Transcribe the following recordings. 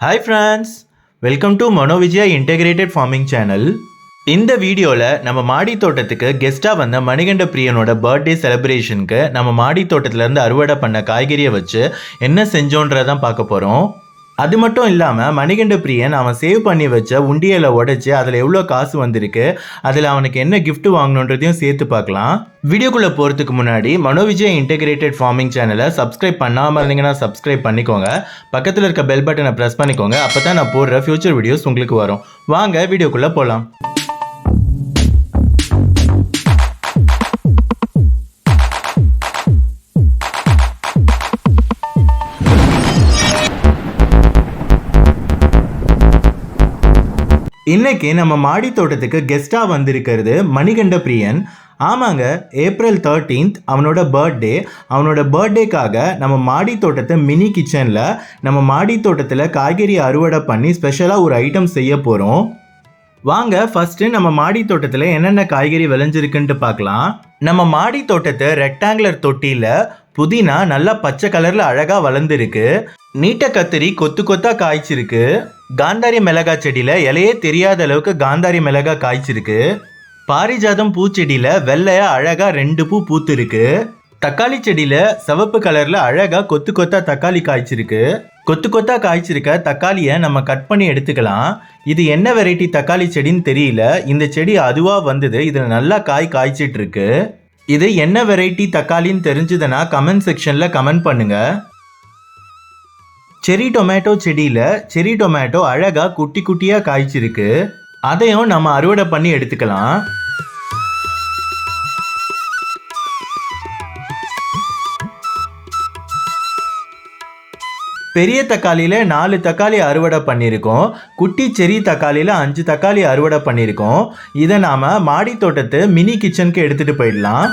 Hi friends welcome to Manovijaya integrated farming channel இந்த வீடியோவில் நம்ம மாடி தோட்டத்துக்கு கெஸ்ட்டாக வந்த மணிகண்ட பிரியனோட பர்த்டே செலிப்ரேஷனுக்கு நம்ம மாடி தோட்டத்துலேருந்து அறுவடை பண்ண காய்கறியை வச்சு என்ன செஞ்சோன்றதான் பார்க்க போகிறோம் அது மட்டும் இல்லாமல் மணிகண்ட பிரியன் அவன் சேவ் பண்ணி வச்ச உண்டியலை உடைச்சி அதில் எவ்வளோ காசு வந்திருக்கு அதில் அவனுக்கு என்ன கிஃப்ட் வாங்கணுன்றதையும் சேர்த்து பார்க்கலாம். வீடியோக்குள்ளே போகிறதுக்கு முன்னாடி மனோவிஜய் இன்டெகிரேட்டட் ஃபார்மிங் சேனலை சப்ஸ்கிரைப் பண்ணாமல் இருந்தீங்கன்னா சப்ஸ்கிரைப் பண்ணிக்கோங்க. பக்கத்தில் இருக்க பெல் பட்டனை ப்ரெஸ் பண்ணிக்கோங்க. அப்போ தான் நான் போடுற ஃபியூச்சர் வீடியோஸ் உங்களுக்கு வரும். வாங்க வீடியோக்குள்ளே போகலாம் இன்னைக்கு நம்ம மாடி தோட்டத்துக்கு கெஸ்ட்டாக வந்திருக்கிறது மணிகண்ட பிரியன் ஆமாங்க ஏப்ரல் தேர்ட்டீன்த் அவனோட பர்த்டே அவனோட பர்த்டேக்காக நம்ம மாடி தோட்டத்தை மினி கிச்சனில் நம்ம மாடி தோட்டத்தில் காய்கறி அறுவடை பண்ணி ஸ்பெஷலாக ஒரு ஐட்டம் செய்ய போகிறோம் வாங்க ஃபர்ஸ்ட்டு நம்ம மாடி தோட்டத்தில் என்னென்ன காய்கறி விளைஞ்சிருக்குன்ட்டு பார்க்கலாம். நம்ம மாடி தோட்டத்தை ரெக்டாங்குலர் தொட்டியில் புதினா நல்லா பச்சை கலரில் அழகாக வளர்ந்துருக்கு. நீட்ட கத்திரி கொத்து கொத்தாக காய்ச்சிருக்கு. காந்தாரி மிளகாய் செடியில் இலையே தெரியாத அளவுக்கு காந்தாரி மிளகாய் காய்ச்சிருக்கு. பாரிஜாதம் பூச்செடியில் வெள்ளையாக அழகாக ரெண்டு பூ பூத்திருக்கு. தக்காளி செடியில் சிவப்பு கலரில் அழகாக கொத்து கொத்தா தக்காளி காய்ச்சிருக்கு. கொத்து கொத்தா காய்ச்சிருக்க தக்காளியை நம்ம கட் பண்ணி எடுத்துக்கலாம். இது என்ன வெரைட்டி தக்காளி செடின்னு தெரியல. இந்த செடி அதுவாக வந்தது. இதில் நல்லா காய் காய்ச்சிட்டு இருக்கு. இது என்ன வெரைட்டி தக்காளின்னு தெரிஞ்சதுன்னா கமெண்ட் செக்ஷனில் கமெண்ட் பண்ணுங்கள் செரி டொமேட்டோ செடியில் செரி டொமேட்டோ அழகாக குட்டி குட்டியாக காய்ச்சிருக்கு. அதையும் நம்ம அறுவடை பண்ணி எடுத்துக்கலாம். பெரிய தக்காளியில் நாலு தக்காளி அறுவடை பண்ணியிருக்கோம். குட்டி செரி தக்காளியில் அஞ்சு தக்காளி அறுவடை பண்ணியிருக்கோம். இதை நாம் மாடி தோட்டத்தை மினி கிச்சனுக்கு எடுத்துகிட்டு போயிடலாம்.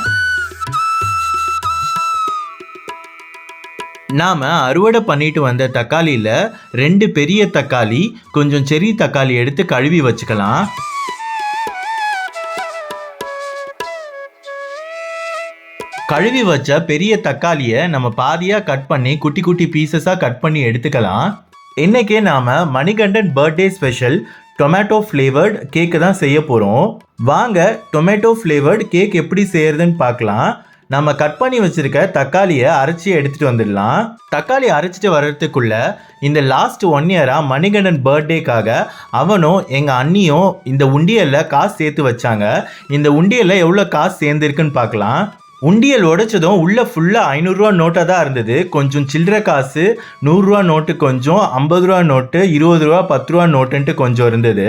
நாம் அறுவடை பண்ணிட்டு வந்த தக்காளியில் ரெண்டு பெரிய தக்காளி கொஞ்சம் செரி தக்காளி எடுத்து கழுவி வச்சுக்கலாம். கழுவி வச்ச பெரிய தக்காளியை நம்ம பாதியாக கட் பண்ணி குட்டி குட்டி பீசஸாக கட் பண்ணி எடுத்துக்கலாம். இன்றைக்கே நாம் Manikandan birthday special tomato flavoured cake தான் செய்ய போகிறோம் வாங்க டொமேட்டோ ஃப்ளேவர்ட் கேக் எப்படி செய்யறதுன்னு பார்க்கலாம். நம்ம கட் பண்ணி வச்சிருக்க தக்காளியை அரைச்சி எடுத்துட்டு வந்துடலாம். தக்காளி அரைச்சிட்டு வர்றதுக்குள்ள இந்த லாஸ்ட் ஒன் இயராக மணிகண்டன் பர்த்டேக்காக அவனும் எங்கள் அண்ணியும் இந்த உண்டியலில் காசு சேர்த்து வச்சாங்க. இந்த உண்டியலில் எவ்வளோ காசு சேர்ந்துருக்குன்னு பார்க்கலாம். உண்டியல் உடைச்சதும் உள்ளே ஃபுல்லாக ஐநூறுரூவா நோட்டாக தான் இருந்தது. கொஞ்சம் சில்லற காசு நூறுரூவா நோட்டு கொஞ்சம் ஐம்பது ரூபா நோட்டு இருபது ரூபா பத்து ரூபா நோட்டுன்ட்டு கொஞ்சம் இருந்தது.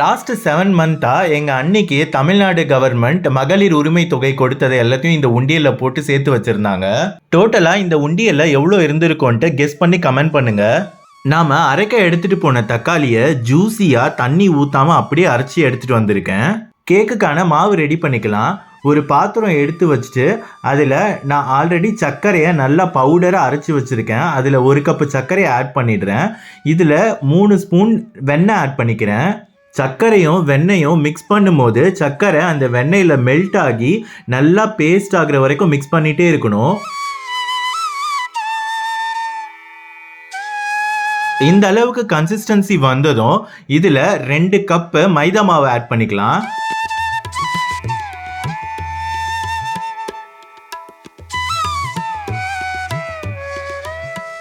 லாஸ்ட் செவன் மந்த்தாக எங்கள் அன்னைக்கு தமிழ்நாடு கவர்மெண்ட் மகளிர் உரிமை தொகை கொடுத்ததை எல்லாத்தையும் இந்த உண்டியலில் போட்டு சேர்த்து வச்சுருந்தாங்க. டோட்டலாக இந்த உண்டியலில் எவ்வளோ இருந்திருக்கோன்ட்டு கெஸ் பண்ணி கமெண்ட் பண்ணுங்கள் நாம் அரைக்க எடுத்துகிட்டு போன தக்காளியை ஜூஸியாக தண்ணி ஊற்றாமல் அப்படியே அரைச்சி எடுத்துகிட்டு வந்திருக்கேன். கேக்குக்கான மாவு ரெடி பண்ணிக்கலாம். ஒரு பாத்திரம் எடுத்து வச்சுட்டு அதில் நான் ஆல்ரெடி சர்க்கரையை நல்லா பவுடராக அரைச்சி வச்சுருக்கேன். அதில் ஒரு கப்பு சர்க்கரையை ஆட் பண்ணிடுறேன். இதில் மூணு ஸ்பூன் வெண்ணெய் ஆட் பண்ணிக்கிறேன். சர்க்கரையும் வெண்ணெயும் மிக்ஸ் பண்ணும்போது சர்க்கரை அந்த வெண்ணெயில் மெல்ட் ஆகி நல்லா பேஸ்ட் ஆகிற வரைக்கும் மிக்ஸ் பண்ணிகிட்டே இருக்கணும். இந்த அளவுக்கு கன்சிஸ்டன்சி வந்ததும் இதில் ரெண்டு கப்பு மைதா மாவு ஆட் பண்ணிக்கலாம்.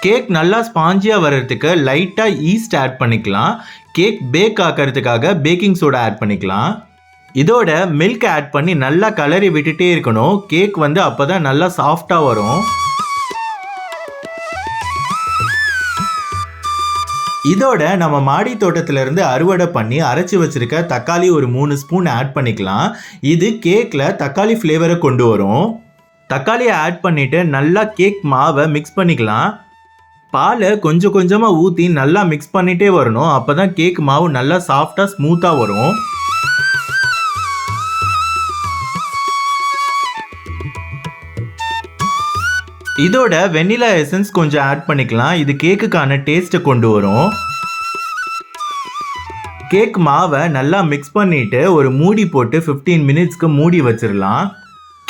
கேக் நல்லா ஸ்பாஞ்சியாக வர்றதுக்கு லைட்டாக ஈஸ்ட் ஆட் பண்ணிக்கலாம். கேக் பேக் ஆக்கிறதுக்காக பேக்கிங் சோடா ஆட் பண்ணிக்கலாம். இதோட மில்க் ஆட் பண்ணி நல்லா கலரி விட்டுட்டே இருக்கணும். கேக் வந்து அப்போ தான் நல்லா சாஃப்டாக வரும். இதோட நம்ம மாடி தோட்டத்துல இருந்து அறுவடை பண்ணி அரைச்சி வச்சிருக்க தக்காளி ஒரு மூணு ஸ்பூன் ஆட் பண்ணிக்கலாம். இது கேக்கில் தக்காளி ஃப்ளேவரை கொண்டு வரும். தக்காளியை ஆட் பண்ணிவிட்டு நல்லா கேக் மாவை மிக்ஸ் பண்ணிக்கலாம். பாலை கொஞ்சம் கொஞ்சமாக ஊற்றி நல்லா மிக்ஸ் பண்ணிகிட்டே வரணும். அப்போ தான் கேக் மாவு நல்லா சாஃப்டாக ஸ்மூத்தாக வரும். இதோட வெண்ணிலா எசன்ஸ் கொஞ்சம் ஆட் பண்ணிக்கலாம். இது கேக்குக்கான டேஸ்ட்டை கொண்டு வரும். கேக் மாவை நல்லா மிக்ஸ் பண்ணிட்டு ஒரு மூடி போட்டு 15 மினிட்ஸ்க்கு மூடி வச்சிடலாம்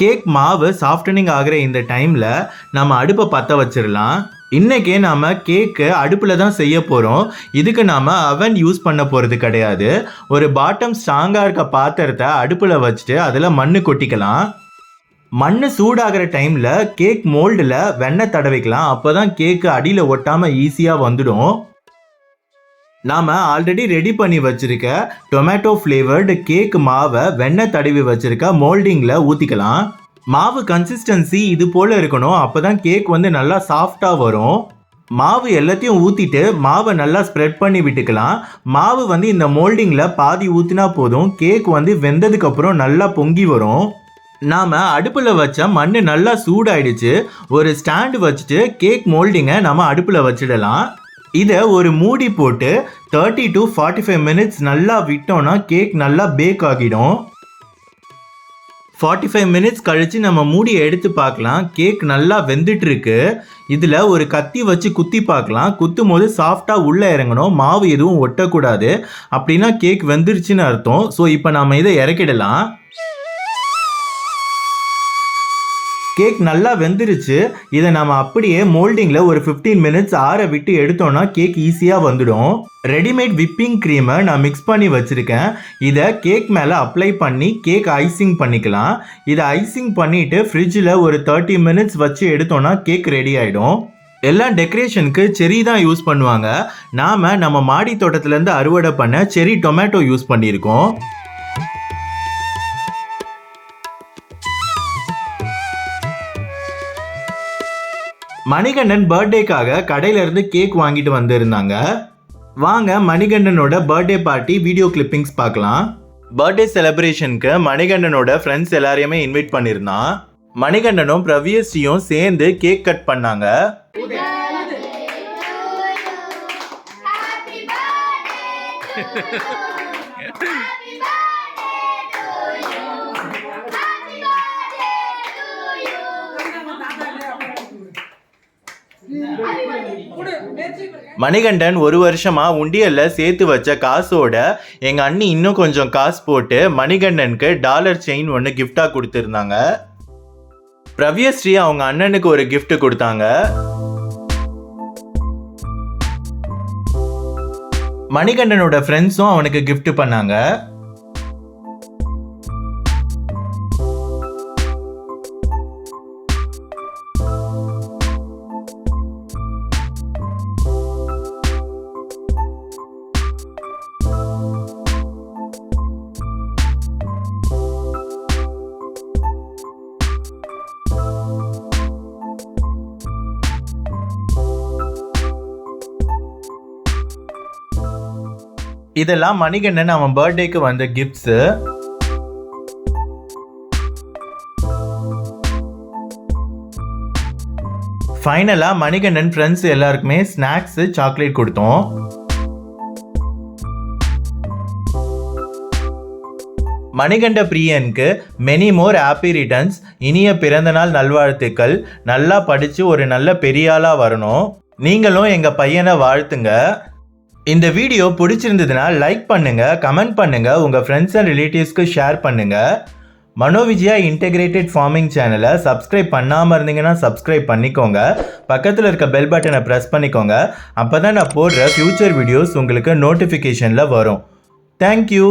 கேக் மாவு சாஃப்டனிங் ஆகிற இந்த டைமில் நம்ம அடுப்பை பற்ற வச்சிடலாம் இன்னைக்கே நாம கேக்கு அடுப்பில் தான் செய்ய போகிறோம் இதுக்கு நாம அவன் யூஸ் பண்ண போகிறது கிடையாது. ஒரு பாட்டம் ஸ்ட்ராங்காக இருக்க பாத்திரத்தை அடுப்பில் வச்சுட்டு அதில் மண்ணு கொட்டிக்கலாம். மண் சூடாகிற டைமில் கேக் மோல்டில் வெண்ணெய் தடவிக்கலாம். அப்போ தான் கேக்கு அடியில் ஒட்டாமல் ஈஸியாக வந்துடும். நாம் ஆல்ரெடி ரெடி பண்ணி வச்சிருக்க டொமேட்டோ ஃப்ளேவர்டு கேக் மாவை வெண்ணெய் தடவி வச்சிருக்க மோல்டிங்கில் ஊற்றிக்கலாம் மாவு கன்சிஸ்டன்சி இது போல் இருக்கணும். அப்போ தான் கேக் வந்து நல்லா சாஃப்டாக வரும். மாவு எல்லாத்தையும் ஊற்றிட்டு மாவை நல்லா ஸ்ப்ரெட் பண்ணி விட்டுக்கலாம். மாவு வந்து இந்த மோல்டிங்கில் பாதி ஊற்றினா போதும். கேக் வந்து வெந்ததுக்கப்புறம் நல்லா பொங்கி வரும். நாம் அடுப்பில் வச்ச மண் நல்லா சூடாயிடுச்சு. ஒரு ஸ்டாண்டு வச்சுட்டு கேக் மோல்டிங்கை நம்ம அடுப்பில் வச்சிடலாம். இதை ஒரு மூடி போட்டு thirty to forty five minutes நல்லா விட்டோம்னா கேக் நல்லா பேக் ஆகிடும். ஃபார்ட்டி ஃபைவ் மினிட்ஸ் கழித்து நம்ம மூடியை எடுத்து பார்க்கலாம். கேக் நல்லா வெந்துட்டு இருக்கு இதில் ஒரு கத்தி வச்சு குத்தி பார்க்கலாம். குத்தும் போது சாஃப்டாக உள்ளே இறங்கணும். மாவு எதுவும் ஒட்டக்கூடாது. அப்படின்னா கேக் வெந்துருச்சுன்னு அர்த்தம். ஸோ இப்போ நாம் இதை இறக்கிடலாம். கேக் நல்லா வெந்துருச்சு. இதை நம்ம அப்படியே மோல்டிங்கில் ஒரு 15 மினிட்ஸ் ஆற விட்டு எடுத்தோன்னா கேக் ஈஸியாக வந்துடும். ரெடிமேட் விப்பிங் க்ரீமை நான் மிக்ஸ் பண்ணி வச்சுருக்கேன். இதை கேக் மேலே அப்ளை பண்ணி கேக் ஐசிங் பண்ணிக்கலாம். இதை ஐசிங் பண்ணிவிட்டு ஃப்ரிட்ஜில் ஒரு தேர்ட்டி மினிட்ஸ் வச்சு எடுத்தோன்னா கேக் ரெடி ஆகிடும் எல்லாம் டெக்கரேஷனுக்கு செரி தான் யூஸ் பண்ணுவாங்க. நாம் நம்ம மாடி தோட்டத்துலேருந்து அறுவடை பண்ண செரி டொமேட்டோ யூஸ் பண்ணியிருக்கோம். மணிகண்டன் பர்த்டேக்காக கடையிலேருந்து கேக் வாங்கிட்டு வந்திருந்தாங்க. வாங்க மணிகண்டனோட பர்த்டே பார்ட்டி வீடியோ கிளிப்பிங்ஸ் பார்க்கலாம். பர்த்டே செலிப்ரேஷனுக்கு மணிகண்டனோட ஃப்ரெண்ட்ஸ் எல்லாரையுமே இன்வைட் பண்ணியிருந்தான் மணிகண்டனும் பிரவியஸ்ரீயும் சேர்ந்து கேக் கட் பண்ணாங்க. Happy birthday to you. Happy birthday to you. Happy birthday to you. Manikandan ஒரு வருஷமா உண்டியல்ல சேர்த்து வச்ச காசோட எங்க அண்ணி இன்னும் கொஞ்சம் காசு போட்டு மணிகண்டனுக்கு டாலர் செயின் ஒன்று கிஃப்டா கொடுத்துருந்தாங்க. பிரவ்யஸ்ரீ அவங்க அண்ணனுக்கு ஒரு கிஃப்ட் கொடுத்தாங்க. மணிகண்டனோட ஃப்ரெண்ட்ஸும் அவனுக்கு கிஃப்ட் பண்ணாங்க. இதெல்லாம் மணிகண்டன் அவன் பர்த்டேக்கு வந்த கிஃப்ட்ஸு ஃபைனலாக மணிகண்டன் ஃப்ரெண்ட்ஸ் எல்லாருக்குமே ஸ்நாக்ஸு சாக்லேட் கொடுத்தோம். மணிகண்ட பிரியனுக்கு மெனி மோர் ஹாப்பி ரிட்டர்ன்ஸ் இனிய பிறந்தநாள் நல்வாழ்த்துக்கள். நல்லா படித்து ஒரு நல்ல பெரியாளாக வரணும். நீங்களும் எங்கள் பையனை வாழ்த்துங்க. இந்த வீடியோ பிடிச்சிருந்ததுன்னா லைக் பண்ணுங்க கமெண்ட் பண்ணுங்க உங்க ஃப்ரெண்ட்ஸ் அண்ட் ரிலேட்டிவ்ஸ்க்கு ஷேர் பண்ணுங்க. மனோவிஜயா இன்டெகிரேட்டட் ஃபார்மிங் சேனலை சப்ஸ்கிரைப் பண்ணாமல் இருந்தீங்கன்னா சப்ஸ்கிரைப் பண்ணிக்கோங்க. பக்கத்தில் இருக்க பெல் பட்டனை ப்ரெஸ் பண்ணிக்கோங்க. அப்போ தான் நான் போடுற ஃப்யூச்சர் வீடியோஸ் உங்களுக்கு நோட்டிஃபிகேஷனில் வரும். தேங்க்யூ